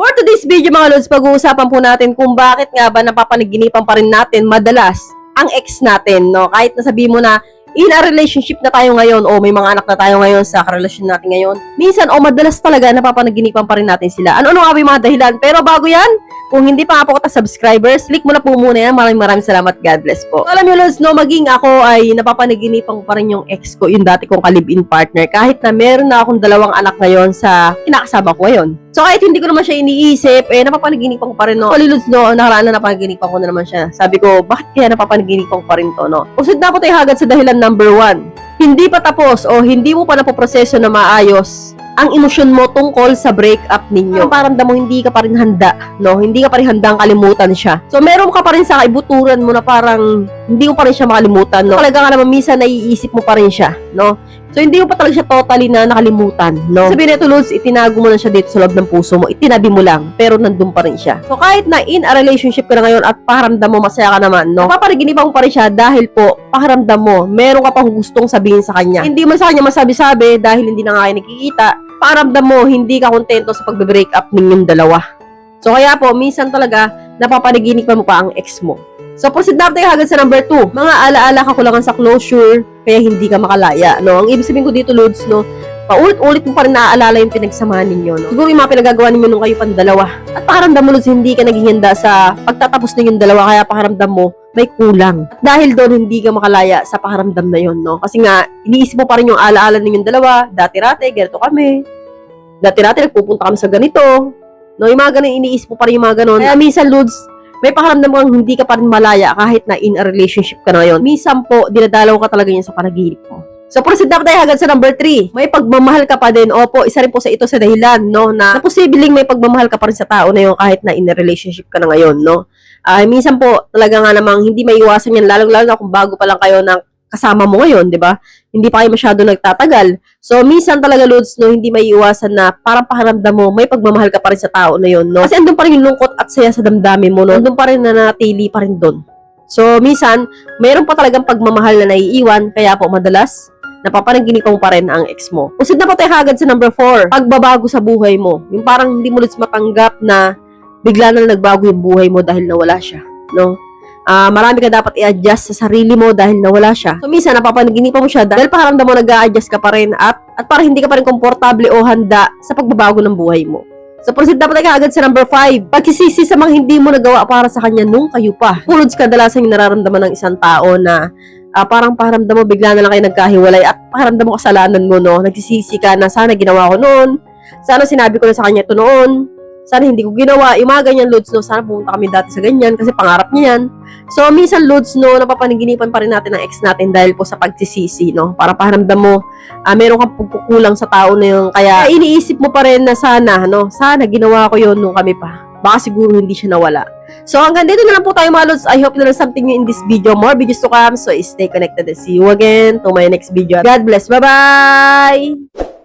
For today's video mga Lods, pag-uusapan po natin kung bakit nga ba napapanaginipan pa rin natin madalas ang ex natin, no? Kahit nasabi mo na in a relationship na tayo ngayon o may mga anak na tayo ngayon sa karelasyon natin ngayon, minsan o madalas talaga napapanaginipan pa rin natin sila. Ano-ano nga ba yung mga dahilan? Pero bago yan, kung hindi pa nga po kita subscribers, click mo na po muna yan. Maraming maraming salamat. God bless po. Alam nyo, Lods, no, maging ako ay napapanaginipan pa rin yung ex ko, yung dati kong kalib-in partner. Kahit na meron na akong dalawang anak ngayon sa kinakasama ko ngayon. So, kahit hindi ko naman siya iniisip, eh, napapanaginipan ko pa rin, no. Actually, Lods, no, nakaraan na napapanaginipan ko na naman siya. Sabi ko, bakit kaya napapanaginipan ko pa rin to, no? Usod na po tayo hagad sa dahilan number one. Hindi pa tapos o hindi mo pa napoproseso na maayos ang emosyon mo tungkol sa breakup ninyo. Parang paramdam mo hindi ka pa rin handa, no? Hindi ka pa rin handang kalimutan siya. So, meron ka pa rin sa kaibuturan mo na parang hindi mo pa rin siya makalimutan, no? Talaga nga naman minsan naiisip mo pa rin siya, no? So, hindi mo pa talaga siya totally na nakalimutan, no? Sabihin nito, Lods, itinago mo na siya dito sa loob ng puso mo. Itinabi mo lang, pero nandun pa rin siya. So, kahit na in a relationship ka na ngayon at pakiramdam mo masaya ka naman, no? Papariginipan mo pa rin siya dahil po, pakiramdam mo, meron ka pang gustong sabihin sa kanya. Hindi mo sa kanya masabi-sabi dahil hindi na nga kayo nakikita. Pakiramdam mo, hindi ka kontento sa pagbe-break up ninyong dalawa. So, kaya po, minsan talaga, napapanaginig pa mo pa ang ex mo. So, proceed na tayo hagad sa number 2. Mga alaala kakulangan sa closure, kaya hindi ka makalaya, no? Ang ibig sabihin ko dito, Lods, no? Paulit-ulit mo pa rin naaalala yung pinagsamahan ninyo, no? Siguro yung mga pinagagawa ninyo nung kayo pang dalawa. At pakaramdam mo, Lods, hindi ka naging handa sa pagtatapos na yung dalawa, kaya pakaramdam mo, may kulang. At dahil doon, hindi ka makalaya sa pakaramdam na yon, no? Kasi nga, iniisip mo pa rin yung alaala ninyong dalawa, dati-rate, ganito kami. Dati-rate, nagpupunta kami sa ganito. No, yung mga ganun, iniisip mo pa rin yung mga ganun. Kaya minsan, Lods, may pakaramdam kang hindi ka pa rin malaya kahit na in a relationship ka na ngayon. Minsan po, dinadalaw ka talaga niya sa panaginip mo. So, proceed na tayo hagad sa number 3. May pagmamahal ka pa din. Opo, isa rin po sa ito sa dahilan, no, na, na posibleng may pagmamahal ka pa rin sa tao na yun kahit na in a relationship ka na ngayon, no. Ah, minsan po, talaga nga namang hindi maiwasan yan, lalong-lalo na kung bago pa lang kayo ng kasama mo ngayon, di ba? Hindi pa kayo masyado nagtatagal. So, minsan talaga, Lods, no, hindi may iwasan na parang pakiramdam mo, may pagmamahal ka pa rin sa tao na yun, no? Kasi andun pa rin yung lungkot at saya sa damdamin mo, no? Andun pa rin na natili pa rin doon. So, minsan, mayroon pa talagang pagmamahal na naiiwan, kaya po madalas, napapanaginipan mo pa rin ang ex mo. Usid na po tayo agad sa number 4, pagbabago sa buhay mo. Yung parang hindi mo Lods matanggap na bigla na nagbago yung buhay mo dahil nawala siya, no? Ah, marami ka dapat i-adjust sa sarili mo dahil nawala siya. So, minsan, napapanaginipan mo siya dahil pakiramdam mo nag adjust ka pa rin at, at parang hindi ka pa rin komportable o handa sa pagbabago ng buhay mo. So, proceed dapat tayo agad sa number 5. Pagkisisi sa mga hindi mo nagawa para sa kanya nung kayo pa. Pulods kadalasan yung nararamdaman ng isang tao na ah, parang pakiramdam mo bigla na lang kayo nagkahiwalay at pakiramdam mo kasalanan mo, no? Nagsisisi ka na sana ginawa ko noon. Sana sinabi ko na sa kanya ito noon. Sana hindi ko ginawa. Yung mga ganyan, Lods, no? Sana pumunta kami dati sa ganyan kasi pangarap niya yan. So, minsan, Lods, no, napapanaginipan pa rin natin ang ex natin dahil po sa pagsisisi, no? Para pakiramdam mo, ah, meron kang pagkukulang sa tao na yun. Kaya, iniisip mo pa rin na sana, no? Sana ginawa ko yun nung kami pa. Baka siguro hindi siya nawala. So, hanggang dito na lang po tayo mga Lods. I hope you learned something new in this video. More videos to come. So, stay connected and see you again to my next video. God bless. Bye-bye!